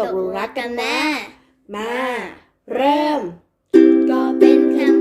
ตกหลุมรักกันแน่มา เริ่ม ก็เป็นคำ